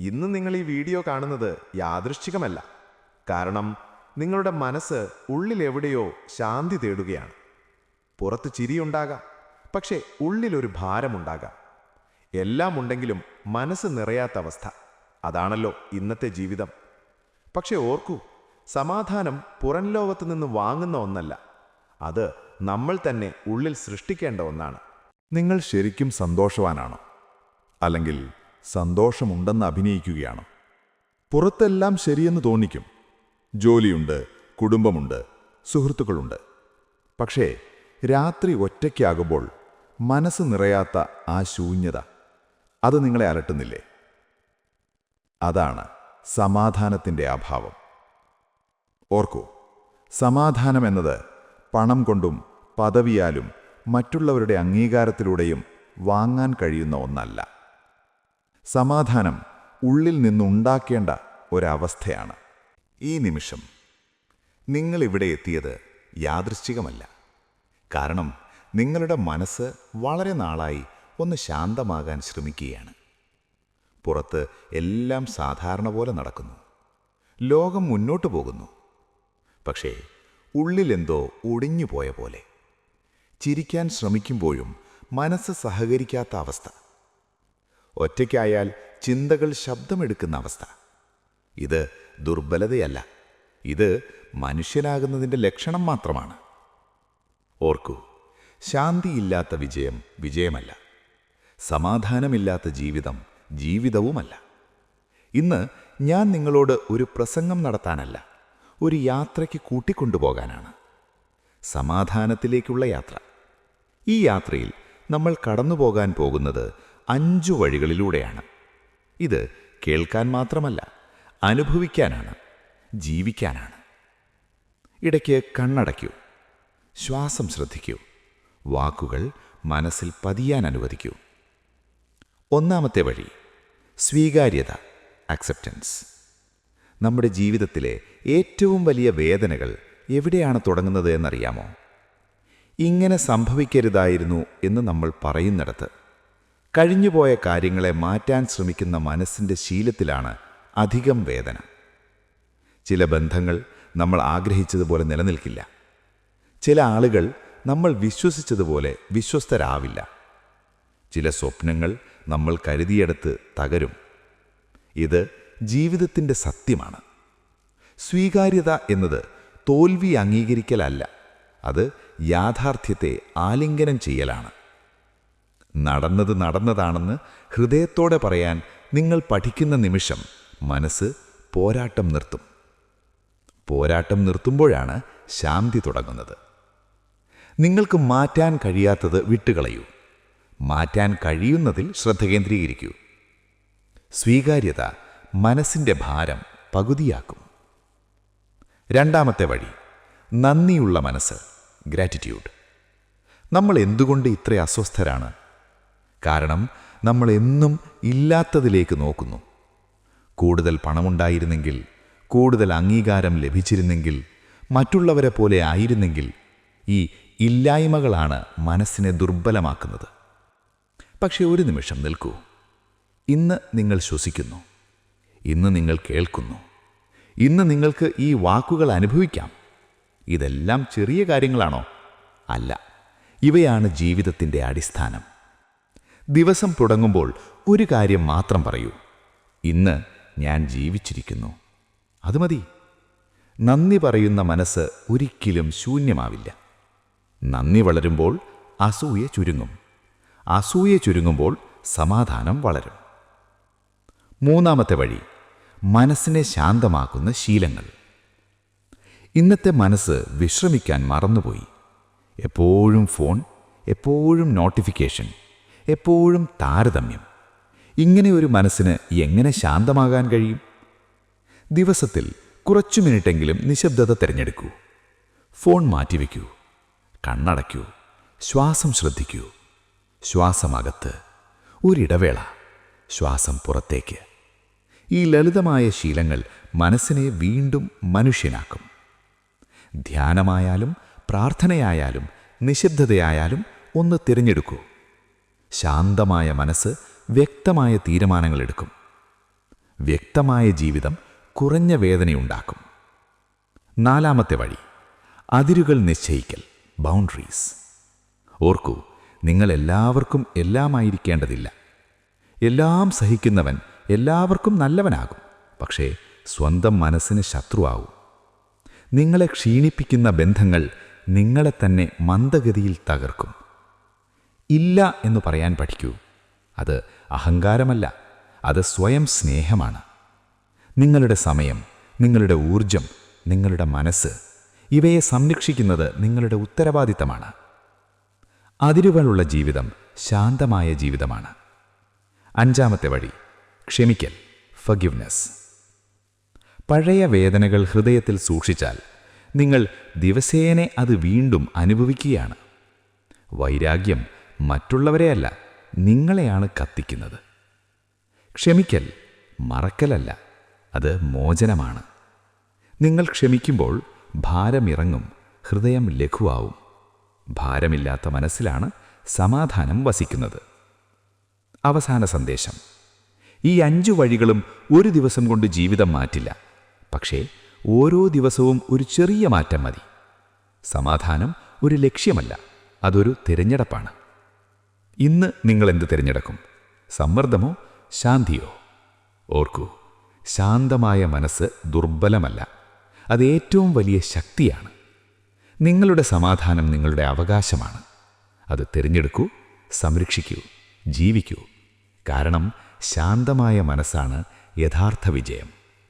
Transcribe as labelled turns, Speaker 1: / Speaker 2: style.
Speaker 1: ഇന്ന് നിങ്ങൾ ഈ വീഡിയോ കാണുന്നത് യാദൃശ്ചികമല്ല. കാരണം നിങ്ങളുടെ മനസ്സ് ഉള്ളിലെവിടെയോ ശാന്തി തേടുകയാണ്. പുറത്ത് ചിരിയുണ്ടാകാം പക്ഷേ ഉള്ളിലൊരു ഭാരമുണ്ടാകാം. എല്ലാം ഉണ്ടെങ്കിലും മനസ്സ് നിറയാത്ത അവസ്ഥ. അതാണല്ലോ ഇന്നത്തെ ജീവിതം. പക്ഷേ ഓർക്കൂ സമാധാനം പുറം ലോകത്ത് നിന്ന് വാങ്ങുന്ന ഒന്നല്ല. അത് നമ്മൾ തന്നെ ഉള്ളിൽ സൃഷ്ടിക്കേണ്ട ഒന്നാണ്.
Speaker 2: നിങ്ങൾ ശരിക്കും സന്തോഷവാനാണോ? അല്ലെങ്കിൽ സന്തോഷമുണ്ടെന്ന് അഭിനയിക്കുകയാണ്. പുറത്തെല്ലാം ശരിയെന്ന് തോന്നിക്കും. ജോലിയുണ്ട് കുടുംബമുണ്ട് സുഹൃത്തുക്കളുണ്ട്. പക്ഷേ രാത്രി ഒറ്റയ്ക്കാകുമ്പോൾ മനസ്സ് നിറയാത്ത ആ ശൂന്യത അത് നിങ്ങളെ അലട്ടുന്നില്ലേ? അതാണ് സമാധാനത്തിന്റെ അഭാവം. ഓർക്കൂ സമാധാനം എന്നത് പണം കൊണ്ടും പദവിയാലും മറ്റുള്ളവരുടെ അംഗീകാരത്തിലൂടെയും വാങ്ങാൻ കഴിയുന്ന ഒന്നല്ല. സമാധാനം ഉള്ളിൽ നിന്നുണ്ടാക്കേണ്ട ഒരവസ്ഥയാണ്. ഈ നിമിഷം നിങ്ങളിവിടെ എത്തിയത് യാദൃശ്ചികമല്ല. കാരണം നിങ്ങളുടെ മനസ്സ് വളരെ നാളായി ഒന്ന് ശാന്തമാകാൻ ശ്രമിക്കുകയാണ്. പുറത്ത് എല്ലാം സാധാരണ പോലെ നടക്കുന്നു. ലോകം മുന്നോട്ടു പോകുന്നു. പക്ഷേ ഉള്ളിലെന്തോ ഒടിഞ്ഞുപോയ പോലെ. ചിരിക്കാൻ ശ്രമിക്കുമ്പോഴും മനസ്സ് സഹകരിക്കാത്ത അവസ്ഥ. ഒറ്റയ്ക്കായാൽ ചിന്തകൾ ശബ്ദമെടുക്കുന്ന അവസ്ഥ. ഇത് ദുർബലതയല്ല. ഇത് മനുഷ്യനാകുന്നതിന്റെ ലക്ഷണം മാത്രമാണ്. ഓർക്കൂ ശാന്തിയില്ലാത്ത വിജയം വിജയമല്ല. സമാധാനമില്ലാത്ത ജീവിതം ജീവിതവുമല്ല. ഇന്ന് ഞാൻ നിങ്ങളോട് ഒരു പ്രസംഗം നടത്താനല്ല ഒരു യാത്രയ്ക്ക് കൂട്ടിക്കൊണ്ടുപോകാനാണ്. സമാധാനത്തിലേക്കുള്ള യാത്ര. ഈ യാത്രയിൽ നമ്മൾ കടന്നു പോകാൻ പോകുന്നത് അഞ്ചു വഴികളിലൂടെയാണ്. ഇത് കേൾക്കാൻ മാത്രമല്ല അനുഭവിക്കാനാണ് ജീവിക്കാനാണ്. ഇടയ്ക്ക് കണ്ണടയ്ക്കൂ ശ്വാസം ശ്രദ്ധിക്കൂ വാക്കുകൾ മനസ്സിൽ പതിയാൻ അനുവദിക്കൂ. ഒന്നാമത്തെ വഴി സ്വീകാര്യത അക്സെപ്റ്റൻസ് നമ്മുടെ ജീവിതത്തിലെ ഏറ്റവും വലിയ വേദനകൾ എവിടെയാണ് തുടങ്ങുന്നത് എന്നറിയാമോ? ഇങ്ങനെ സംഭവിക്കരുതായിരുന്നു എന്ന് നമ്മൾ പറയുന്നിടത്ത് കഴിഞ്ഞുപോയ കാര്യങ്ങളെ മാറ്റാൻ ശ്രമിക്കുന്ന മനസ്സിന്റെ ശീലത്തിലാണ് അധികം വേദന. ചില ബന്ധങ്ങൾ നമ്മൾ ആഗ്രഹിച്ചതുപോലെ നിലനിൽക്കില്ല. ചില ആളുകൾ നമ്മൾ വിശ്വസിച്ചതുപോലെ വിശ്വസ്തരാവില്ല. ചില സ്വപ്നങ്ങൾ നമ്മൾ കരുതിയെടുത്ത് തകരും. ഇത് ജീവിതത്തിന്റെ സത്യമാണ്. സ്വീകാര്യത എന്നത് തോൽവി അംഗീകരിക്കലല്ല. അത് യാഥാർത്ഥ്യത്തെ ആലിംഗനം ചെയ്യലാണ്. നടന്നത് നടന്നതാണെന്ന് ഹൃദയത്തോടെ പറയാൻ നിങ്ങൾ പഠിക്കുന്ന നിമിഷം മനസ്സ് പോരാട്ടം നിർത്തും. പോരാട്ടം നിർത്തുമ്പോഴാണ് ശാന്തി തുടങ്ങുന്നത്. നിങ്ങൾക്ക് മാറ്റാൻ കഴിയാത്തത് വിട്ടുകളയൂ. മാറ്റാൻ കഴിയുന്നതിൽ ശ്രദ്ധ കേന്ദ്രീകരിക്കൂ. സ്വീകാര്യത മനസ്സിന്റെ ഭാരം പകുതിയാക്കും. രണ്ടാമത്തെ വഴി നന്ദിയുള്ള മനസ്സ് ഗ്രാറ്റിറ്റ്യൂഡ് നമ്മൾ എന്തുകൊണ്ട് ഇത്ര അസ്വസ്ഥരാണ്? കാരണം നമ്മൾ എന്നും ഇല്ലാത്തതിലേക്ക് നോക്കുന്നു. കൂടുതൽ പണമുണ്ടായിരുന്നെങ്കിൽ കൂടുതൽ അംഗീകാരം ലഭിച്ചിരുന്നെങ്കിൽ മറ്റുള്ളവരെ പോലെ ആയിരുന്നെങ്കിൽ ഈ ഇല്ലായ്മകളാണ് മനസ്സിനെ ദുർബലമാക്കുന്നത്. പക്ഷേ ഒരു നിമിഷം നിൽക്കൂ. ഇന്ന് നിങ്ങൾ ശ്വസിക്കുന്നു. ഇന്ന് നിങ്ങൾ കേൾക്കുന്നു. ഇന്ന് നിങ്ങൾക്ക് ഈ വാക്കുകൾ അനുഭവിക്കാം. ഇതെല്ലാം ചെറിയ കാര്യങ്ങളാണോ? അല്ല. ഇവയാണ് ജീവിതത്തിന്റെ അടിസ്ഥാനം. ദിവസം തുടങ്ങുമ്പോൾ ഒരു കാര്യം മാത്രം പറയൂ. ഇന്ന് ഞാൻ ജീവിച്ചിരിക്കുന്നു. അത് മതി. നന്ദി പറയുന്ന മനസ്സ് ഒരിക്കലും ശൂന്യമാവില്ല. നന്ദി വളരുമ്പോൾ അസൂയ ചുരുങ്ങും. അസൂയ ചുരുങ്ങുമ്പോൾ സമാധാനം വളരും. മൂന്നാമത്തെ വഴി മനസ്സിനെ ശാന്തമാക്കുന്ന ശീലങ്ങൾ. ഇന്നത്തെ മനസ്സ് വിശ്രമിക്കാൻ മറന്നുപോയി. എപ്പോഴും ഫോൺ എപ്പോഴും നോട്ടിഫിക്കേഷൻ എപ്പോഴും താരതമ്യം. ഇങ്ങനെ ഒരു മനസ്സിന് എങ്ങനെ ശാന്തമാകാൻ കഴിയും? ദിവസത്തിൽ കുറച്ചു മിനിറ്റെങ്കിലും നിശബ്ദത തിരഞ്ഞെടുക്കൂ. ഫോൺ മാറ്റിവെക്കൂ. കണ്ണടയ്ക്കൂ. ശ്വാസം ശ്രദ്ധിക്കൂ. ശ്വാസമകത്ത് ഒരിടവേള. ശ്വാസം പുറത്തേക്ക്. ഈ ലളിതമായ ശീലങ്ങൾ മനസ്സിനെ വീണ്ടും മനുഷ്യനാക്കും. ധ്യാനമായാലും പ്രാർത്ഥനയായാലും നിശബ്ദതയായാലും ഒന്ന് തിരഞ്ഞെടുക്കൂ. ശാന്തമായ മനസ്സ് വ്യക്തമായ തീരുമാനങ്ങൾ എടുക്കും വ്യക്തമായ ജീവിതം കുറഞ്ഞ വേദനയുണ്ടാക്കും നാലാമത്തെ വഴി അതിരുകൾ നിശ്ചയിക്കൽ ബൗണ്ടറീസ് ഓർക്കൂ നിങ്ങൾ എല്ലാവർക്കും എല്ലാമായിരിക്കേണ്ടതില്ല. എല്ലാം സഹിക്കുന്നവൻ എല്ലാവർക്കും നല്ലവനാകും പക്ഷേ സ്വന്തം മനസ്സിന് ശത്രുവാകും. നിങ്ങളെ ക്ഷീണിപ്പിക്കുന്ന ബന്ധങ്ങൾ നിങ്ങളെ തന്നെ മന്ദഗതിയിൽ തകർക്കും. ഇല്ല എന്ന് പറയാൻ പഠിക്കൂ. അത് അഹങ്കാരമല്ല അത് സ്വയം സ്നേഹമാണ്. നിങ്ങളുടെ സമയം നിങ്ങളുടെ ഊർജം നിങ്ങളുടെ മനസ്സ് ഇവയെ സംരക്ഷിക്കുന്നത് നിങ്ങളുടെ ഉത്തരവാദിത്തമാണ്. അതിരുകളുള്ള ജീവിതം ശാന്തമായ ജീവിതമാണ്. അഞ്ചാമത്തെ വഴി ക്ഷമിക്കൽ ഫഗിവ്നെസ് പഴയ വേദനകൾ ഹൃദയത്തിൽ സൂക്ഷിച്ചാൽ നിങ്ങൾ ദിവസേനെ അത് വീണ്ടും അനുഭവിക്കുകയാണ്. വൈരാഗ്യം മറ്റുള്ളവരെയല്ല നിങ്ങളെയാണ് കത്തിക്കുന്നത്. ക്ഷമിക്കൽ മറക്കലല്ല അത് മോചനമാണ്. നിങ്ങൾ ക്ഷമിക്കുമ്പോൾ ഭാരമിറങ്ങും ഹൃദയം ലഘുവാവും. ഭാരമില്ലാത്ത മനസ്സിലാണ് സമാധാനം വസിക്കുന്നത്. അവസാന സന്ദേശം. ഈ അഞ്ചു വഴികളും ഒരു ദിവസം കൊണ്ട് ജീവിതം മാറ്റില്ല. പക്ഷേ ഓരോ ദിവസവും ഒരു ചെറിയ മാറ്റം മതി. സമാധാനം ഒരു ലക്ഷ്യമല്ല അതൊരു തിരഞ്ഞെടുപ്പാണ്. ഇന്ന് നിങ്ങൾ എന്ത് തിരഞ്ഞെടുക്കും? സമ്മർദ്ദമോ ശാന്തിയോ? ഓർക്കൂ ശാന്തമായ മനസ്സ് ദുർബലമല്ല. അത് ഏറ്റവും വലിയ ശക്തിയാണ്. നിങ്ങളുടെ സമാധാനം നിങ്ങളുടെ അവകാശമാണ്. അത് തിരഞ്ഞെടുക്കൂ സംരക്ഷിക്കൂ ജീവിക്കൂ. കാരണം ശാന്തമായ മനസ്സാണ് യഥാർത്ഥ വിജയം.